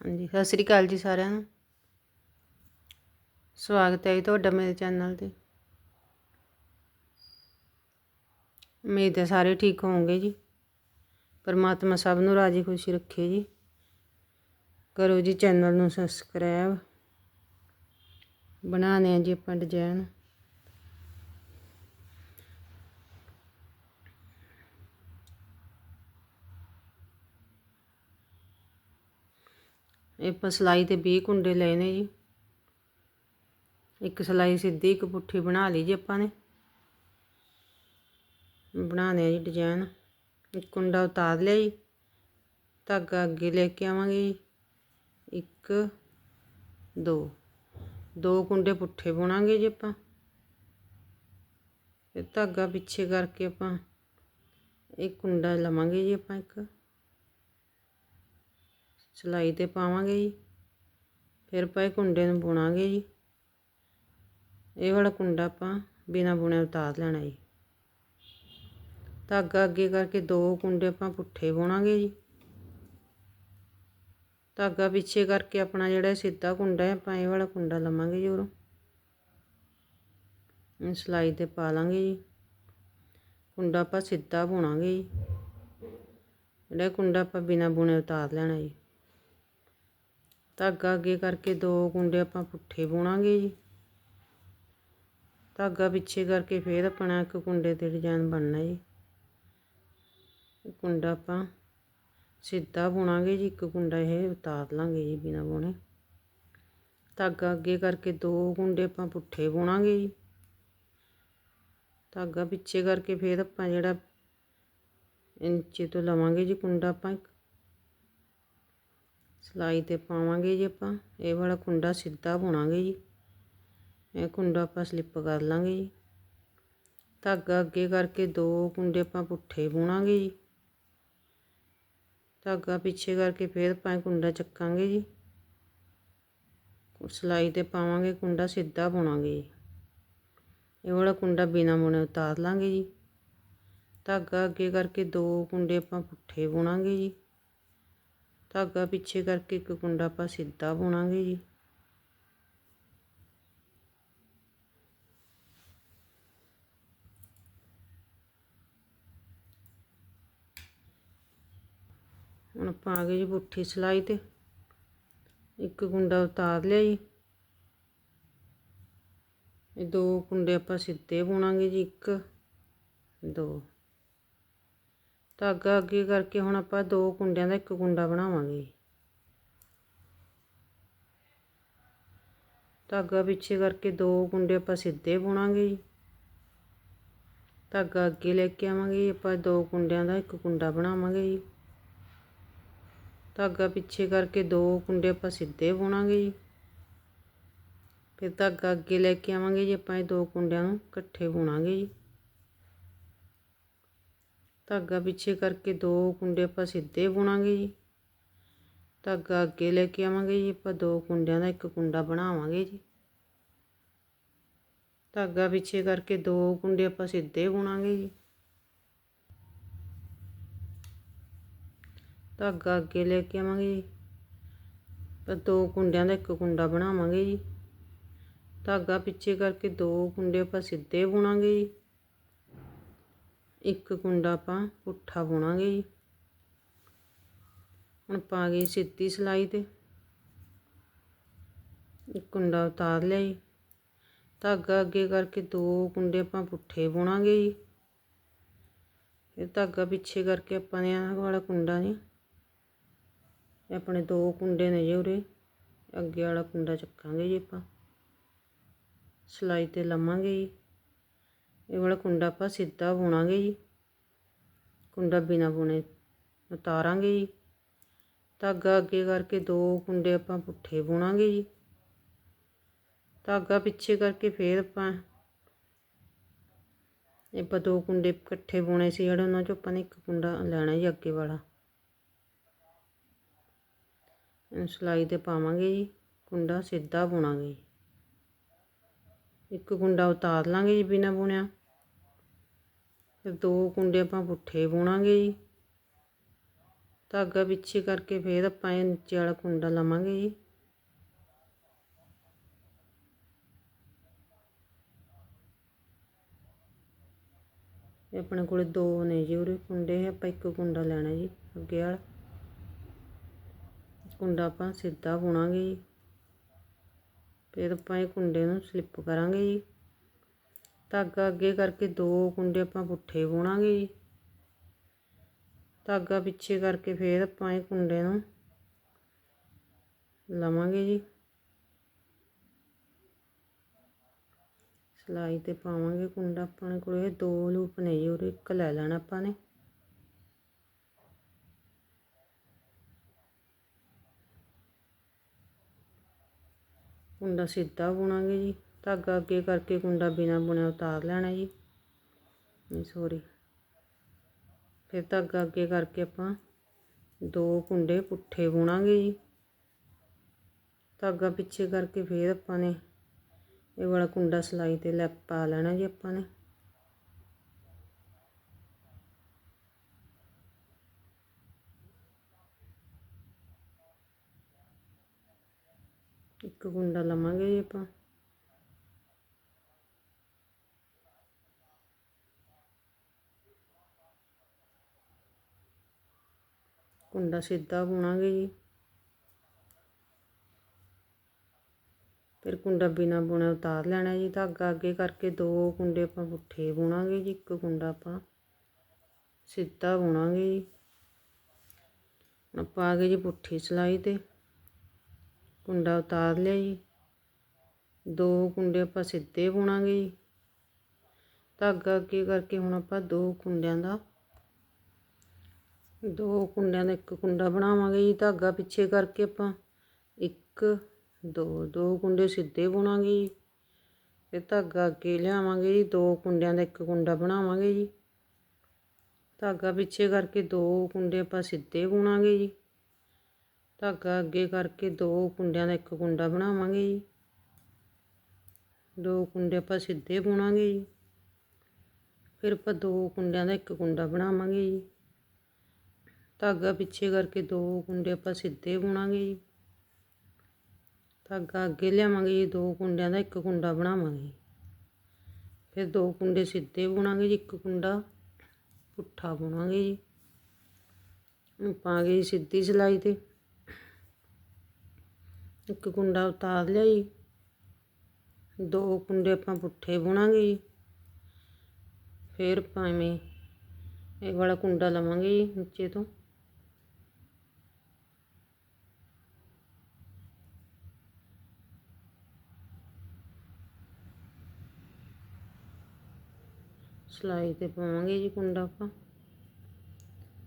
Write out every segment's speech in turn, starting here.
ਹਾਂਜੀ, ਸਤਿ ਸ੍ਰੀ ਅਕਾਲ ਜੀ ਸਾਰਿਆਂ ਨੂੰ। ਸਵਾਗਤ ਹੈ ਜੀ ਤੁਹਾਡਾ ਮੇਰੇ ਚੈਨਲ ਤੇ। ਉਮੀਦ ਹੈ ਸਾਰੇ ਠੀਕ ਹੋਵੋਗੇ ਜੀ। ਪਰਮਾਤਮਾ ਸਭ ਨੂੰ ਰਾਜੀ ਖੁਸ਼ੀ ਰੱਖੇ ਜੀ। ਕਰੋ ਜੀ ਚੈਨਲ ਨੂੰ ਸਬਸਕ੍ਰਾਈਬ। ਬਣਾਣੇ ਆ ਜੀ ਆਪਾਂ ਡਿਜ਼ਾਈਨ ਆਪਾਂ ਸਿਲਾਈ ਤੇ 20 ਕੁੰਡੇ ਲਏ ਨੇ ਜੀ। ਇੱਕ ਸਿਲਾਈ ਸਿੱਧੀ, ਇੱਕ ਪੁੱਠੀ ਬਣਾ ਲਈ ਜੀ ਆਪਾਂ ਨੇ। ਬਣਾਣੇ ਆ ਜੀ ਡਿਜ਼ਾਈਨ। ਇੱਕ ਕੁੰਡਾ ਉਤਾਰ ਲਿਆ ਜੀ। ਧਾਗਾ ਅੱਗੇ ਲੈ ਕੇ ਆਵਾਂਗੇ ਜੀ। ਇੱਕ, ਦੋ। ਦੋ ਕੁੰਡੇ ਪੁੱਠੇ ਬੁਣਾਂਗੇ ਜੀ ਆਪਾਂ। ਫਿਰ ਧਾਗਾ ਪਿੱਛੇ ਕਰਕੇ ਆਪਾਂ ਇੱਕ ਕੁੰਡਾ ਲਵਾਂਗੇ ਜੀ ਆਪਾਂ ਇੱਕ। ਸਿਲਾਈ ਤੇ ਪਾਵਾਂਗੇ ਜੀ। ਫਿਰ ਆਪਾਂ ਇਹ ਕੁੰਡੇ ਨੂੰ ਬੁਣਾਂਗੇ ਜੀ। ਇਹ ਵਾਲਾ ਕੁੰਡਾ ਆਪਾਂ ਬਿਨਾ ਬੁਣਿਆ ਉਤਾਰ ਲੈਣਾ ਜੀ। ਧਾਗਾ ਅੱਗੇ ਕਰਕੇ ਦੋ ਕੁੰਡੇ ਆਪਾਂ ਪੁੱਠੇ ਬੁਣਾਂਗੇ ਜੀ। ਧਾਗਾ ਪਿੱਛੇ ਕਰਕੇ ਆਪਣਾ ਜਿਹੜਾ ਸਿੱਧਾ ਕੁੰਡਾ ਹੈ, ਆਪਾਂ ਇਹ ਵਾਲਾ ਕੁੰਡਾ ਲਵਾਂਗੇ ਜੀ ਉਰੋਂ। ਸਿਲਾਈ ਤੇ ਪਾ ਲਾਂਗੇ ਜੀ। ਕੁੰਡਾ ਆਪਾਂ ਸਿੱਧਾ ਬੁਣਾਂਗੇ ਜੀ। ਜਿਹੜਾ ਕੁੰਡਾ ਆਪਾਂ ਬਿਨਾ ਬੁਣੇ ਉਤਾਰ ਲੈਣਾ ਜੀ। ਧਾਗਾ ਅੱਗੇ ਕਰਕੇ ਦੋ ਕੁੰਡੇ ਆਪਾਂ ਪੁੱਠੇ ਬੁਣਾਂਗੇ ਜੀ। ਧਾਗਾ ਪਿੱਛੇ ਕਰਕੇ ਫੇਰ ਆਪਣਾ ਇੱਕ ਕੁੰਡੇ ਤੇ ਡਿਜ਼ਾਈਨ ਬਣਨਾ ਜੀ। ਕੁੰਡਾ ਆਪਾਂ ਸਿੱਧਾ ਬੁਣਾਂਗੇ ਜੀ, ਇੱਕ ਕੁੰਡਾ ਇਹ ਉਤਾਰ ਲਾਂਗੇ ਜੀ ਬਿਨਾ ਬੁਣੇ। ਧਾਗਾ ਅੱਗੇ ਕਰਕੇ ਦੋ ਕੁੰਡੇ ਆਪਾਂ ਪੁੱਠੇ ਬੁਣਾਂਗੇ ਜੀ। ਧਾਗਾ ਪਿੱਛੇ ਕਰਕੇ ਫੇਰ ਆਪਾਂ ਜਿਹੜਾ ਇੰਚੇ ਤੋਂ ਲਵਾਂਗੇ ਜੀ ਕੁੰਡਾ ਆਪਾਂ ਇੱਕ। ਸਿਲਾਈ ਤੇ ਪਾਵਾਂਗੇ ਜੀ ਆਪਾਂ। ਇਹ ਵਾਲਾ ਕੁੰਡਾ ਸਿੱਧਾ ਬੁਣਾਂਗੇ ਜੀ। ਇਹ ਕੁੰਡਾ ਆਪਾਂ ਸਲਿੱਪ ਕਰ ਲਾਂਗੇ ਜੀ। ਧਾਗਾ ਅੱਗੇ ਕਰਕੇ ਦੋ ਕੁੰਡੇ ਆਪਾਂ ਪੁੱਠੇ ਬੁਣਾਂਗੇ ਜੀ। ਧਾਗਾ ਪਿੱਛੇ ਕਰਕੇ ਫੇਰ ਆਪਾਂ ਕੁੰਡਾ ਚੱਕਾਂਗੇ ਜੀ। ਸਿਲਾਈ ਤੇ ਪਾਵਾਂਗੇ, ਕੁੰਡਾ ਸਿੱਧਾ ਬੁਣਾਂਗੇ ਜੀ। ਇਹ ਵਾਲਾ ਕੁੰਡਾ ਬਿਨਾ ਬੁਣੇ ਉਤਾਰ ਲਾਂਗੇ ਜੀ। ਧਾਗਾ ਅੱਗੇ ਕਰਕੇ ਦੋ ਕੁੰਡੇ ਆਪਾਂ ਪੁੱਠੇ ਬੁਣਾਂਗੇ ਜੀ। ਧਾਗਾ ਪਿੱਛੇ ਕਰਕੇ ਇੱਕ ਕੁੰਡਾ ਆਪਾਂ ਸਿੱਧਾ ਬੁਣਾਂਗੇ ਜੀ। ਹੁਣ ਆਪਾਂ ਆ ਗਏ ਜੀ ਪੁੱਠੀ ਸਿਲਾਈ ਤੇ। ਇੱਕ ਕੁੰਡਾ ਉਤਾਰ ਲਿਆ ਜੀ। ਇਹ ਦੋ ਕੁੰਡੇ ਆਪਾਂ ਸਿੱਧੇ ਬੁਣਾਂਗੇ ਜੀ, ਇੱਕ, ਦੋ। ਧਾਗਾ ਅੱਗੇ ਕਰਕੇ ਹੁਣ ਆਪਾਂ ਦੋ ਕੁੰਡਿਆਂ ਦਾ ਇੱਕ ਕੁੰਡਾ ਬਣਾਵਾਂਗੇ। ਧਾਗਾ ਪਿੱਛੇ ਕਰਕੇ ਦੋ ਕੁੰਡੇ ਆਪਾਂ ਸਿੱਧੇ ਬੁਣਾਂਗੇ ਜੀ। ਧਾਗਾ ਅੱਗੇ ਲੈ ਕੇ ਆਵਾਂਗੇ ਆਪਾਂ ਦੋ ਕੁੰਡਿਆਂ ਦਾ ਇੱਕ ਕੁੰਡਾ ਬਣਾਵਾਂਗੇ ਜੀ। ਧਾਗਾ ਪਿੱਛੇ ਕਰਕੇ ਦੋ ਕੁੰਡੇ ਆਪਾਂ ਸਿੱਧੇ ਬੁਣਾਂਗੇ ਜੀ। ਫਿਰ ਧਾਗਾ ਅੱਗੇ ਲੈ ਕੇ ਆਵਾਂਗੇ ਜੀ, ਆਪਾਂ ਇਹ ਦੋ ਕੁੰਡਿਆਂ ਨੂੰ ਇਕੱਠੇ ਬੁਣਾਂਗੇ ਜੀ। ਧਾਗਾ ਪਿੱਛੇ ਕਰਕੇ ਦੋ ਕੁੰਡੇ ਆਪਾਂ ਸਿੱਧੇ ਬੁਣਾਂਗੇ ਜੀ। ਧਾਗਾ ਅੱਗੇ ਲੈ ਕੇ ਆਵਾਂਗੇ ਜੀ, ਆਪਾਂ ਦੋ ਕੁੰਡਿਆਂ ਦਾ ਇੱਕ ਕੁੰਡਾ ਬਣਾਵਾਂਗੇ ਜੀ। ਧਾਗਾ ਪਿੱਛੇ ਕਰਕੇ ਦੋ ਕੁੰਡੇ ਆਪਾਂ ਸਿੱਧੇ ਬੁਣਾਂਗੇ ਜੀ। ਧਾਗਾ ਅੱਗੇ ਲੈ ਕੇ ਆਵਾਂਗੇ ਜੀ। ਆਪਾਂ ਦੋ ਕੁੰਡਿਆਂ ਦਾ ਇੱਕ ਕੁੰਡਾ ਬਣਾਵਾਂਗੇ ਜੀ। ਧਾਗਾ ਪਿੱਛੇ ਕਰਕੇ ਦੋ ਕੁੰਡੇ ਆਪਾਂ ਸਿੱਧੇ ਬੁਣਾਂਗੇ ਜੀ। ਇੱਕ ਕੁੰਡਾ ਆਪਾਂ ਪੁੱਠਾ ਬੁਣਾਂਗੇ ਜੀ। ਹੁਣ ਪਾ ਗਏ ਸਿੱਧੀ ਸਿਲਾਈ ਤੇ। ਇੱਕ ਕੁੰਡਾ ਉਤਾਰ ਲਿਆ ਜੀ। ਧਾਗਾ ਅੱਗੇ ਕਰਕੇ ਦੋ ਕੁੰਡੇ ਆਪਾਂ ਪੁੱਠੇ ਬੁਣਾਂਗੇ ਜੀ। ਫਿਰ ਧਾਗਾ ਪਿੱਛੇ ਕਰਕੇ ਆਪਾਂ ਨੇ ਆਹ ਵਾਲਾ ਕੁੰਡਾ ਨਹੀਂ ਆਪਣੇ ਦੋ ਕੁੰਡੇ ਨੇ ਜੀ ਉਰੇ। ਅੱਗੇ ਵਾਲਾ ਕੁੰਡਾ ਚੱਕਾਂਗੇ ਜੀ ਆਪਾਂ। ਸਿਲਾਈ ਤੇ ਲਵਾਂਗੇ ਜੀ। ਇਹ ਵਾਲਾ ਕੁੰਡਾ ਆਪਾਂ ਸਿੱਧਾ ਬੁਣਾਂਗੇ ਜੀ। ਕੁੰਡਾ ਬਿਨਾ ਬੁਣੇ ਉਤਾਰਾਂਗੇ ਜੀ। ਧਾਗਾ ਅੱਗੇ ਕਰਕੇ ਦੋ ਕੁੰਡੇ ਆਪਾਂ ਪੁੱਠੇ ਬੁਣਾਂਗੇ ਜੀ। ਧਾਗਾ ਪਿੱਛੇ ਕਰਕੇ ਫੇਰ ਆਪਾਂ ਇਹ ਆਪਾਂ ਦੋ ਕੁੰਡੇ ਇਕੱਠੇ ਬੁਣੇ ਸੀ ਜਿਹੜੇ ਉਹਨਾਂ ਚੋਂ ਆਪਾਂ ਨੇ ਇੱਕ ਕੁੰਡਾ ਲੈਣਾ ਜੀ ਅੱਗੇ ਵਾਲਾ। ਸਿਲਾਈ ਤੇ ਪਾਵਾਂਗੇ ਜੀ। ਕੁੰਡਾ ਸਿੱਧਾ ਬੁਣਾਂਗੇ ਇੱਕ ਕੁੰਡਾ ਉਤਾਰ ਲਾਂਗੇ ਜੀ ਬਿਨਾ ਬੁਣਿਆ। ਫਿਰ ਦੋ ਕੁੰਡੇ ਆਪਾਂ ਪੁੱਠੇ ਬੁਣਾਂਗੇ ਜੀ। ਧਾਗਾ ਪਿੱਛੇ ਕਰਕੇ ਫਿਰ ਆਪਾਂ ਇਹ ਨੀਚੇ ਵਾਲਾ ਕੁੰਡਾ ਲਵਾਂਗੇ ਜੀ। ਆਪਣੇ ਕੋਲੇ ਦੋ ਨੇ ਜੀ, ਉਰੇ ਕੁੰਡੇ ਆਪਾਂ ਇੱਕ ਕੁੰਡਾ ਲੈਣਾ ਜੀ ਅੱਗੇ ਵਾਲਾ। ਕੁੰਡਾ ਆਪਾਂ ਸਿੱਧਾ ਬੁਣਾਂਗੇ ਜੀ। ਫਿਰ ਆਪਾਂ ਇਹ ਕੁੰਡੇ ਨੂੰ ਸਲਿੱਪ ਕਰਾਂਗੇ ਜੀ। ਧਾਗਾ ਅੱਗੇ ਕਰਕੇ ਦੋ ਕੁੰਡੇ ਆਪਾਂ ਪੁੱਠੇ ਬੁਣਾਂਗੇ ਜੀ। ਧਾਗਾ ਪਿੱਛੇ ਕਰਕੇ ਫੇਰ ਆਪਾਂ ਇਹ ਕੁੰਡੇ ਨੂੰ ਲਵਾਂਗੇ ਜੀ। ਸਲਾਈ ਤੇ ਪਾਵਾਂਗੇ ਕੁੰਡਾ ਆਪਣੇ ਕੋਲੇ ਦੋ ਲੂਪ ਨੇ ਜੀ ਉਹ ਇੱਕ ਲੈ ਲੈਣਾ ਆਪਾਂ ਨੇ। ਕੁੰਡਾ ਸਿੱਧਾ ਬੁਣਾਂਗੇ ਜੀ। ਧਾਗਾ ਅੱਗੇ ਕਰਕੇ ਕੁੰਡਾ ਬਿਨਾ ਬੁਣਿਆ ਉਤਾਰ ਲੈਣਾ ਜੀ। ਨਹੀਂ ਸੋਰੀ ਫਿਰ ਧਾਗਾ ਅੱਗੇ ਕਰਕੇ ਆਪਾਂ ਦੋ ਕੁੰਡੇ ਪੁੱਠੇ ਬੁਣਾਂਗੇ ਜੀ। ਧਾਗਾ ਪਿੱਛੇ ਕਰਕੇ ਫਿਰ ਆਪਾਂ ਨੇ ਇਹ ਵਾਲਾ ਕੁੰਡਾ ਸਲਾਈ ਤੇ ਲੈ ਪਾ ਲੈਣਾ ਜੀ ਆਪਾਂ ਨੇ। ਇੱਕ ਕੁੰਡਾ ਲਵਾਂਗੇ ਜੀ ਆਪਾਂ। ਕੁੰਡਾ ਸਿੱਧਾ ਬੁਣਾਂਗੇ ਜੀ। ਫਿਰ ਕੁੰਡਾ ਬਿਨਾ ਬੁਣੇ ਉਤਾਰ ਲੈਣਾ ਜੀ। ਧਾਗਾ ਅੱਗੇ ਕਰਕੇ ਦੋ ਕੁੰਡੇ ਆਪਾਂ ਪੁੱਠੇ ਬੁਣਾਂਗੇ ਜੀ। ਇੱਕ ਕੁੰਡਾ ਆਪਾਂ ਸਿੱਧਾ ਬੁਣਾਂਗੇ ਜੀ। ਆਪਾਂ ਆ ਗਏ ਜੀ ਪੁੱਠੀ ਸਲਾਈ ਤੇ। ਕੁੰਡਾ ਉਤਾਰ ਲਿਆ ਜੀ। ਦੋ ਕੁੰਡੇ ਆਪਾਂ ਸਿੱਧੇ ਬੁਣਾਂਗੇ ਜੀ। ਧਾਗਾ ਅੱਗੇ ਕਰਕੇ ਹੁਣ ਆਪਾਂ ਦੋ ਕੁੰਡਿਆਂ ਦਾ ਦੋ ਕੁੰਡਿਆਂ ਦਾ ਇੱਕ ਕੁੰਡਾ ਬਣਾਵਾਂਗੇ ਜੀ, ਧਾਗਾ ਪਿੱਛੇ ਕਰਕੇ ਆਪਾਂ। ਇੱਕ, ਦੋ ਦੋ ਕੁੰਡੇ ਸਿੱਧੇ ਬੁਣਾਂਗੇ ਜੀ। ਫਿਰ ਧਾਗਾ ਅੱਗੇ ਲਿਆਵਾਂਗੇ ਜੀ, ਦੋ ਕੁੰਡਿਆਂ ਦਾ ਇੱਕ ਕੁੰਡਾ ਬਣਾਵਾਂਗੇ ਜੀ। ਧਾਗਾ ਪਿੱਛੇ ਕਰਕੇ ਦੋ ਕੁੰਡੇ ਆਪਾਂ ਸਿੱਧੇ ਬੁਣਾਂਗੇ ਜੀ। ਧਾਗਾ ਅੱਗੇ ਕਰਕੇ ਦੋ ਕੁੰਡਿਆਂ ਦਾ ਇੱਕ ਕੁੰਡਾ ਬਣਾਵਾਂਗੇ ਜੀ। ਦੋ ਕੁੰਡੇ ਆਪਾਂ ਸਿੱਧੇ ਬੁਣਾਂਗੇ ਜੀ। ਫਿਰ ਆਪਾਂ ਦੋ ਕੁੰਡਿਆਂ ਦਾ ਇੱਕ ਕੁੰਡਾ ਬਣਾਵਾਂਗੇ ਜੀ। ਧਾਗਾ ਪਿੱਛੇ ਕਰਕੇ ਦੋ ਕੁੰਡੇ ਆਪਾਂ ਸਿੱਧੇ ਬੁਣਾਂਗੇ ਜੀ। ਧਾਗਾ ਅੱਗੇ ਲਿਆਵਾਂਗੇ ਜੀ, ਦੋ ਕੁੰਡਿਆਂ ਦਾ ਇੱਕ ਕੁੰਡਾ ਬਣਾਵਾਂਗੇ ਫਿਰ ਦੋ ਕੁੰਡੇ ਸਿੱਧੇ ਬੁਣਾਂਗੇ ਜੀ, ਇੱਕ ਕੁੰਡਾ ਪੁੱਠਾ ਬੁਣਾਂਗੇ ਜੀ। ਆਪਾਂ ਆ ਸਿੱਧੀ ਸਿਲਾਈ ਤੇ। ਇੱਕ ਕੁੰਡਾ ਉਤਾਰ ਲਿਆ ਜੀ। ਦੋ ਕੁੰਡੇ ਆਪਾਂ ਪੁੱਠੇ ਬੁਣਾਂਗੇ ਜੀ। ਫਿਰ ਭਾਵੇਂ ਇਹ ਵਾਲਾ ਕੁੰਡਾ ਲਵਾਂਗੇ ਜੀ ਨੀਚੇ ਤੋਂ। ਸਲਾਈ ਤੇ ਪਾਵਾਂਗੇ ਜੀ ਕੁੰਡਾ ਆਪਾਂ।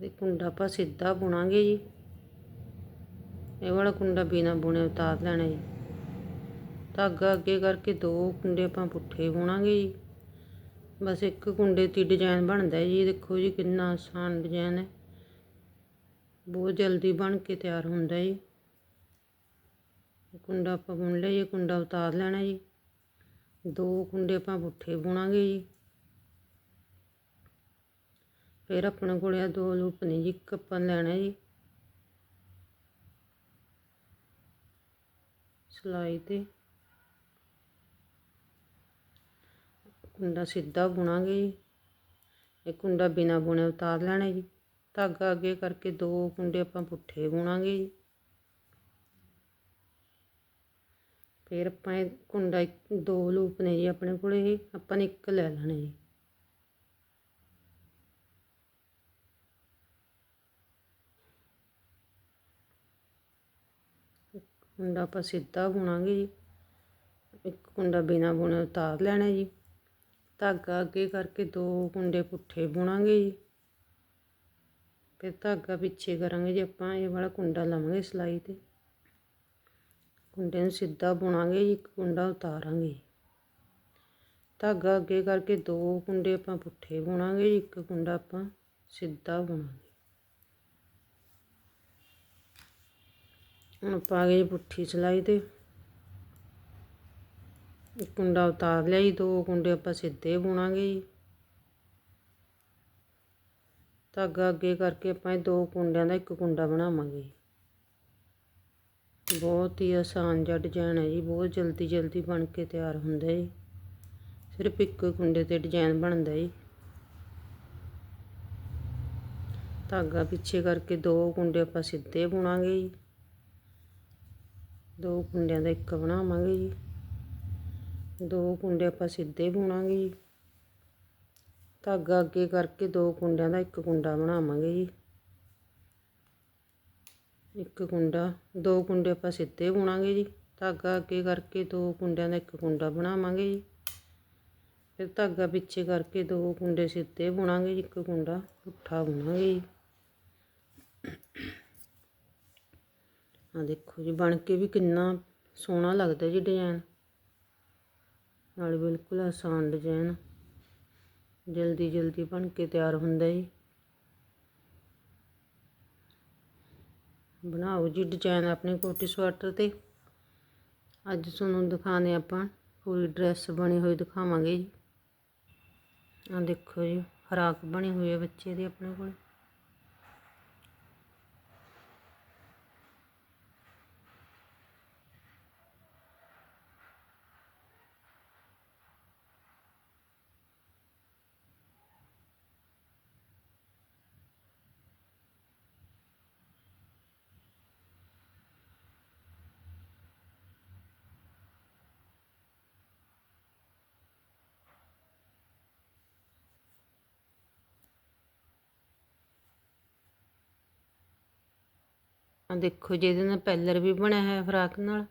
ਤੇ ਕੁੰਡਾ ਆਪਾਂ ਸਿੱਧਾ ਬੁਣਾਂਗੇ ਜੀ। ਇਹ ਵਾਲਾ ਕੁੰਡਾ ਬਿਨਾ ਬੁਣੇ ਉਤਾਰ ਲੈਣਾ ਜੀ। ਧਾਗਾ ਅੱਗੇ ਕਰਕੇ ਦੋ ਕੁੰਡੇ ਆਪਾਂ ਪੁੱਠੇ ਬੁਣਾਂਗੇ ਜੀ। ਬਸ ਇੱਕ ਕੁੰਡੇ ਤੇ ਡਿਜ਼ਾਈਨ ਬਣਦਾ ਜੀ। ਦੇਖੋ ਜੀ ਕਿੰਨਾ ਆਸਾਨ ਡਿਜ਼ਾਈਨ ਹੈ। ਬਹੁਤ ਜਲਦੀ ਬਣ ਕੇ ਤਿਆਰ ਹੁੰਦਾ ਜੀ। ਕੁੰਡਾ ਆਪਾਂ ਬੁਣ ਲਿਆ ਜੀ, ਕੁੰਡਾ ਉਤਾਰ ਲੈਣਾ ਜੀ। ਦੋ ਕੁੰਡੇ ਆਪਾਂ ਪੁੱਠੇ ਬੁਣਾਂਗੇ ਜੀ। ਫਿਰ ਆਪਣੇ ਕੋਲ ਆ ਦੋ ਲੂਪ ਨੇ ਜੀ, ਇੱਕ ਆਪਾਂ ਲੈਣਾ ਜੀ। ਸਲਾਈ ਤੇ। ਕੁੰਡਾ ਸਿੱਧਾ ਬੁਣਾਂਗੇ ਜੀ। ਇਹ ਕੁੰਡਾ ਬਿਨਾ ਬੁਣੇ ਉਤਾਰ ਲੈਣਾ ਜੀ। ਧਾਗਾ ਅੱਗੇ ਕਰਕੇ ਦੋ ਕੁੰਡੇ ਆਪਾਂ ਪੁੱਠੇ ਬੁਣਾਂਗੇ ਜੀ। ਫਿਰ ਆਪਾਂ ਇਹ ਕੁੰਡਾ ਇੱਕ- ਦੋ ਲੂਪ ਨੇ ਜੀ ਆਪਣੇ ਕੋਲ, ਇਹ ਆਪਾਂ ਨੇ ਇੱਕ ਲੈ ਲੈਣਾ ਜੀ। ਕੁੰਡਾ ਆਪਾਂ ਸਿੱਧਾ ਬੁਣਾਂਗੇ ਜੀ। ਇੱਕ ਕੁੰਡਾ ਬਿਨਾ ਬੁਣੇ ਉਤਾਰ ਲੈਣਾ ਜੀ। ਧਾਗਾ ਅੱਗੇ ਕਰਕੇ ਦੋ ਕੁੰਡੇ ਪੁੱਠੇ ਬੁਣਾਂਗੇ ਜੀ। ਫਿਰ ਧਾਗਾ ਪਿੱਛੇ ਕਰਾਂਗੇ ਜੀ ਆਪਾਂ, ਇਹ ਵਾਲਾ ਕੁੰਡਾ ਲਵਾਂਗੇ ਸਲਾਈ ਤੇ। ਕੁੰਡੇ ਨੂੰ ਸਿੱਧਾ ਬੁਣਾਂਗੇ ਜੀ, ਇੱਕ ਕੁੰਡਾ ਉਤਾਰਾਂਗੇ। ਜੀ ਧਾਗਾ ਅੱਗੇ ਕਰਕੇ ਦੋ ਕੁੰਡੇ ਆਪਾਂ ਪੁੱਠੇ ਬੁਣਾਂਗੇ ਜੀ, ਇੱਕ ਕੁੰਡਾ ਆਪਾਂ ਸਿੱਧਾ ਬੁਣਾਂਗੇ। ਹੁਣ ਆਪਾਂ ਆ ਗਏ ਜੀ ਪੁੱਠੀ ਸਿਲਾਈ ਤੇ। ਇੱਕ ਕੁੰਡਾ ਉਤਾਰ ਲਿਆ ਜੀ, ਦੋ ਕੁੰਡੇ ਆਪਾਂ ਸਿੱਧੇ ਬੁਣਾਂਗੇ ਜੀ। ਧਾਗਾ ਅੱਗੇ ਕਰਕੇ ਆਪਾਂ ਇਹ ਦੋ ਕੁੰਡਿਆਂ ਦਾ ਇੱਕ ਕੁੰਡਾ ਬਣਾਵਾਂਗੇ ਬਹੁਤ ਹੀ ਆਸਾਨ ਜਿਹਾ ਡਿਜ਼ਾਈਨ ਹੈ ਜੀ, ਬਹੁਤ ਜਲਦੀ ਜਲਦੀ ਬਣ ਕੇ ਤਿਆਰ ਹੁੰਦਾ ਜੀ। ਸਿਰਫ ਇੱਕ ਕੁੰਡੇ ਤੇ ਡਿਜ਼ਾਈਨ ਬਣਦਾ ਜੀ। ਧਾਗਾ ਪਿੱਛੇ ਕਰਕੇ ਦੋ ਕੁੰਡੇ ਆਪਾਂ ਸਿੱਧੇ ਬੁਣਾਂਗੇ ਜੀ। ਦੋ ਕੁੰਡਿਆਂ ਦਾ ਇੱਕ ਬਣਾਵਾਂਗੇ ਜੀ। ਦੋ ਕੁੰਡੇ ਆਪਾਂ ਸਿੱਧੇ ਬੁਣਾਂਗੇ ਜੀ। ਧਾਗਾ ਅੱਗੇ ਕਰਕੇ ਦੋ ਕੁੰਡਿਆਂ ਦਾ ਇੱਕ ਕੁੰਡਾ ਬਣਾਵਾਂਗੇ ਜੀ। ਇੱਕ ਕੁੰਡਾ, ਦੋ ਕੁੰਡੇ ਆਪਾਂ ਸਿੱਧੇ ਬੁਣਾਂਗੇ ਜੀ। ਧਾਗਾ ਅੱਗੇ ਕਰਕੇ ਦੋ ਕੁੰਡਿਆਂ ਦਾ ਇੱਕ ਕੁੰਡਾ ਬਣਾਵਾਂਗੇ ਜੀ। ਫਿਰ ਧਾਗਾ ਪਿੱਛੇ ਕਰਕੇ ਦੋ ਕੁੰਡੇ ਸਿੱਧੇ ਬੁਣਾਂਗੇ ਜੀ। ਇੱਕ ਕੁੰਡਾ ਪੁੱਠਾ ਬੁਣਾਂਗੇ ਜੀ। ਆ ਦੇਖੋ ਜੀ, ਬਣ ਕੇ ਵੀ ਕਿੰਨਾ ਸੋਹਣਾ ਲੱਗਦਾ ਜੀ ਡਿਜ਼ਾਈਨ ਨਾਲ ਬਿਲਕੁਲ ਆਸਾਨ ਡਿਜ਼ਾਈਨ ਜਲਦੀ ਜਲਦੀ ਬਣ ਕੇ ਤਿਆਰ ਹੁੰਦਾ ਜੀ। ਬਣਾਓ ਜੀ ਡਿਜ਼ਾਈਨ ਆਪਣੇ ਕੋਟੀ ਸਵੈਟਰ ਤੇ। ਅੱਜ ਤੁਹਾਨੂੰ ਦਿਖਾਣੇ ਆਪਾਂ, ਪੂਰੀ ਡਰੈਸ ਬਣੀ ਹੋਈ ਦਿਖਾਵਾਂਗੇ ਜੀ। ਆ ਦੇਖੋ ਜੀ, ਫਰਾਕ ਬਣੀ ਹੋਈ ਹੈ ਬੱਚੇ ਦੀ ਆਪਣੇ ਕੋਲ। ਆ ਦੇਖੋ ਜੀ, ਇਹਦੇ ਨਾਲ ਪੈਲਰ ਵੀ ਬਣਿਆ ਹੋਇਆ ਫਰਾਕ ਨਾਲ।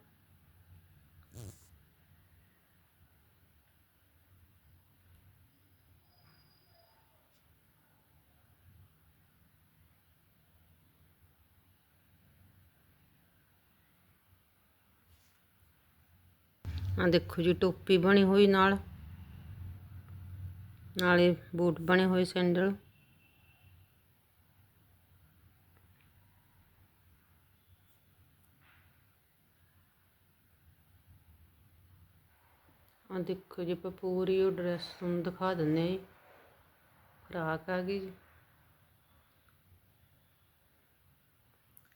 ਆ ਦੇਖੋ ਜੀ, ਟੋਪੀ ਬਣੀ ਹੋਈ ਨਾਲ। ਨਾਲੇ ਬੂਟ ਬਣੇ ਹੋਏ ਸੈਂਡਲ। ਆ ਦੇਖੋ ਜੀ, ਆਪਾਂ ਪੂਰੀ ਉਹ ਡਰੈਸ ਨੂੰ ਦਿਖਾ ਦਿੰਦੇ ਆ ਜੀ। ਫਰਾਕ ਆ ਗਈ ਜੀ।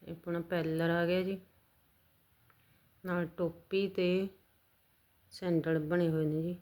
ਇਹ ਆਪਣਾ ਪੈਲਰ ਆ ਗਿਆ ਜੀ। ਨਾਲ ਟੋਪੀ ਤੇ ਸੈਂਡਲ ਬਣੇ ਹੋਏ ਨੇ ਜੀ।